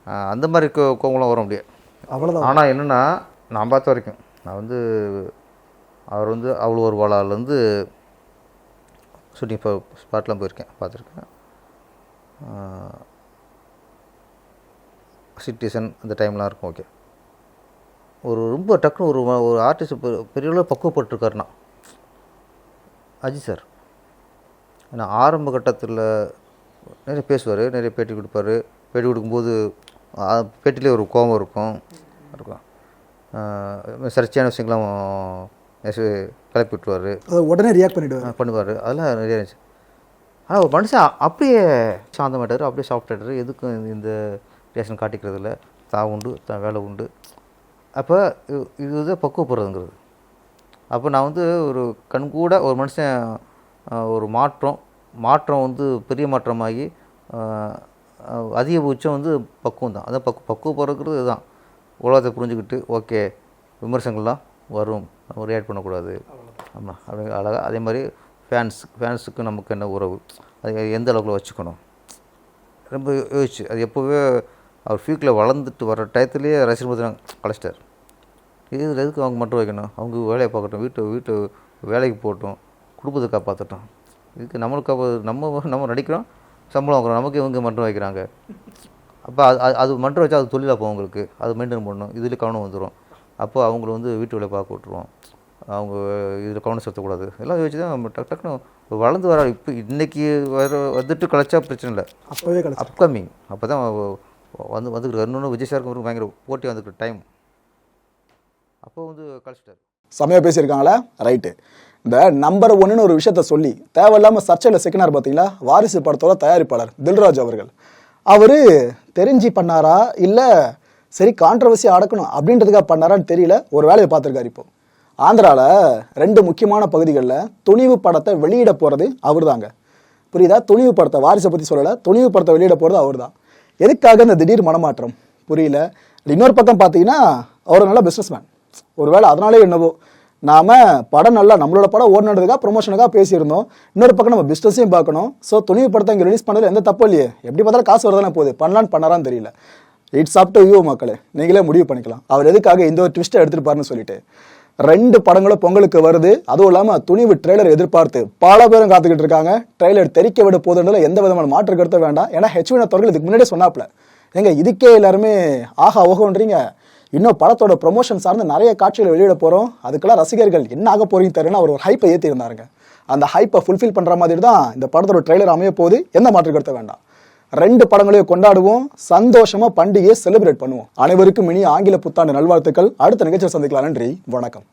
அந்த மாதிரி கோ கோவம்லாம் வர முடியாது. அவ்வளோதான் ஆனால் என்னென்னா நான் பார்த்த வரைக்கும் நான் வந்து அவர் வந்து அவ்வளோ ஒரு வாழாலேருந்து ஷூட்டிங் இப்போ ஸ்பாட்லாம் போயிருக்கேன் பார்த்துருக்கேன். சிட்டிசன் அந்த டைம்லாம் இருக்கும் ஓகே. ஒரு ரொம்ப டக்குன்னு ஒரு ஒரு ஆர்டிஸ்ட் பெரிய அளவு பக்குவப்பட்டிருக்காருண்ணா அஜித் சார். ஏன்னா ஆரம்ப கட்டத்தில் நிறைய பேசுவார் நிறைய பேட்டி கொடுப்பாரு. பேட்டி கொடுக்கும்போது பேட்டிலே ஒரு கோபம் இருக்கும். இருக்கும். சர்ச்சையான விஷயங்கள்லாம் கிளப்பி விட்டுருவார். உடனே ரியாக்ட் பண்ணிவிடுவார் பண்ணுவார். அதெல்லாம் நிறைய இருந்துச்சு. ஆனால் ஒரு மனுஷன் அப்படியே சாந்தமாட்டார் அப்படியே சாப்பிட்டாரு எதுக்கும் இந்த- ரியாக்ஷன் காட்டிக்கிறது இல்லை தான் உண்டு தான் வேலை உண்டு. அப்போ இது- இதுதான் பக்குவப்படுறதுங்கிறது. அப்போ நான் வந்து ஒரு கண்கூட ஒரு மனுஷன் ஒரு மாற்றம் மாற்றம் வந்து பெரிய மாற்றமாகி அதிகபட்சம் வந்து பக்குவம் தான் அதான் பக்கு பக்குவப்படுறது இதுதான். உலகத்தை புரிஞ்சுக்கிட்டு ஓகே விமர்சனங்கள்லாம் வரும். நம்ம ரியாக்ட் பண்ணக்கூடாது. ஆமாம் அப்படி அழகாக அதே மாதிரி ஃபேன்ஸ் ஃபேன்ஸுக்கு நமக்கு என்ன உறவு? அது எந்த அளவுக்குள்ள வச்சுக்கணும்? ரொம்ப யோசிச்சு. அது எப்போவே அவர் ஃபீல்டில் வளர்ந்துட்டு வர டயத்துலேயே ரசிகர் பற்றி கலைச்சிட்டார் இதில் எதுக்கு அவங்க மட்டும் வைக்கணும்? அவங்க வேலையை பார்க்கட்டும். வீட்டு வீட்டு வேலைக்கு போகட்டும். குடும்பத்தை காப்பாற்றட்டும் இதுக்கு நம்மளுக்கு அப்போ நம்ம நம்ம நடிக்கிறோம் சம்பளம் வாங்குறோம் நமக்கு இவங்க மட்டும் வைக்கிறாங்க. அப்போ அது அது- அது மட்டும் வச்சா அது தொழிலாக போகும் அவங்களுக்கு அது மெயின்டைன் பண்ணணும். இதில் கவனம் வந்துடும் அப்போ அவங்கள வந்து வீட்டு வேலையை பார்க்க விட்ருவோம் அவங்க இதில் கவனம் செலுத்தக்கூடாது. எல்லாம் யோசிச்சு தான் நம்ம டக் டக்குன்னு வளர்ந்து வர இப்போ இன்றைக்கி வர வந்துட்டு கலைச்சா பிரச்சனை இல்லை. அப்போவே அப்கமிங் அப்போ தான் வந்து வந்துக்கிட்டு இன்னொன்று விஜய் சாருக்கு பயங்கர போட்டி வந்துக்கிட்டு டைம் அப்போ வந்து கழிச்சிட்டார் செமையாக பேசியிருக்காங்களா? ரைட்டு இந்த நம்பர் ஒன்னு ஒரு விஷயத்த சொல்லி தேவையில்லாமல் சர்ச்சையில் சிக்கினார் பார்த்தீங்களா வாரிசு படத்தோட தயாரிப்பாளர் தில்ராஜ் அவர்கள். அவர் தெரிஞ்சு பண்ணாரா? இல்லை சரி கான்ட்ரவர்சி அடக்கணும் அப்படின்றதுக்காக பண்ணாரான்னு தெரியல. ஒரு வேலையை பார்த்துருக்காரு இப்போ. ஆந்திராவில் ரெண்டு முக்கியமான பகுதிகளில் துணிவு படத்தை வெளியிட போகிறது அவர் தாங்க புரியுதா? துணிவு படத்தை வாரிசை பற்றி சொல்லலை துணிவு படத்தை வெளியிட போகிறது அவர் தான் எதுக்காக இந்த திடீர் மனமாற்றம்? புரியல. இன்னொரு பக்கம் பார்த்தீங்கன்னா அவர் நல்ல பிஸ்னஸ்மேன் ஒருவேளை அதனாலே என்னவோ நாம படம் நல்லா நம்மளோட படம் ஓடினதுக்காக ப்ரொமோஷனுக்காக பேசியிருந்தோம். இன்னொரு பக்கம் நம்ம பிஸ்னஸையும் பார்க்கணும். ஸோ துணிவு படத்தை இங்கே ரிலீஸ் பண்ணதில் எந்த தப்பு இல்லையே. எப்படி பார்த்தாலும் காசு வருதானே போகுது. பண்ணலான்னு பண்ணாரான்னு தெரியல. இட்ஸ் அப் டு யூ மக்களே. நீங்களே முடிவு பண்ணிக்கலாம். அவர் எதுக்காக இந்த ஒரு ட்விஸ்ட்டை எடுத்துட்டு பாருன்னு சொல்லிட்டு. ரெண்டு படங்களும் பொங்கலுக்கு வருது. அதுவும் இல்லாமல் துணிவு ட்ரெய்லர் எதிர்பார்த்து பல பேரும் காத்துக்கிட்டு இருக்காங்க. ட்ரெய்லர் தெரிக்க விட போதுன்றதுல எந்த விதமான மாற்று கருத்த வேண்டாம். ஏன்னா ஹெச்வினா தொடர்கள் இதுக்கு முன்னாடியே சொன்னாப்ல ஏங்க இதுக்கே எல்லாருமே ஆஹா ஓகோன்றீங்க இன்னும் படத்தோட ப்ரொமோஷன் சார்ந்து நிறைய காட்சிகளை வெளியிட போகிறோம் அதுக்கெல்லாம் ரசிகர்கள் என்ன ஆக போறீங்க தெரியும்னு அவர் ஒரு ஹைப்பை ஏற்றிருந்தாருங்க அந்த ஹைப்பை ஃபுல்ஃபில் பண்ணுற மாதிரி தான் இந்த படத்தோட ட்ரெய்லர் அமைய போகுது. எந்த மாற்று வேண்டாம். ரெண்டு படங்களையும் கொண்டாடுவோம். சந்தோஷமா பண்டிகையை செலிப்ரேட் பண்ணுவோம். அனைவருக்கும் இனி ஆங்கில புத்தாண்டு நல்வாழ்த்துக்கள். அடுத்த நிகழ்ச்சியில் சந்திக்கலாம். நன்றி. வணக்கம்.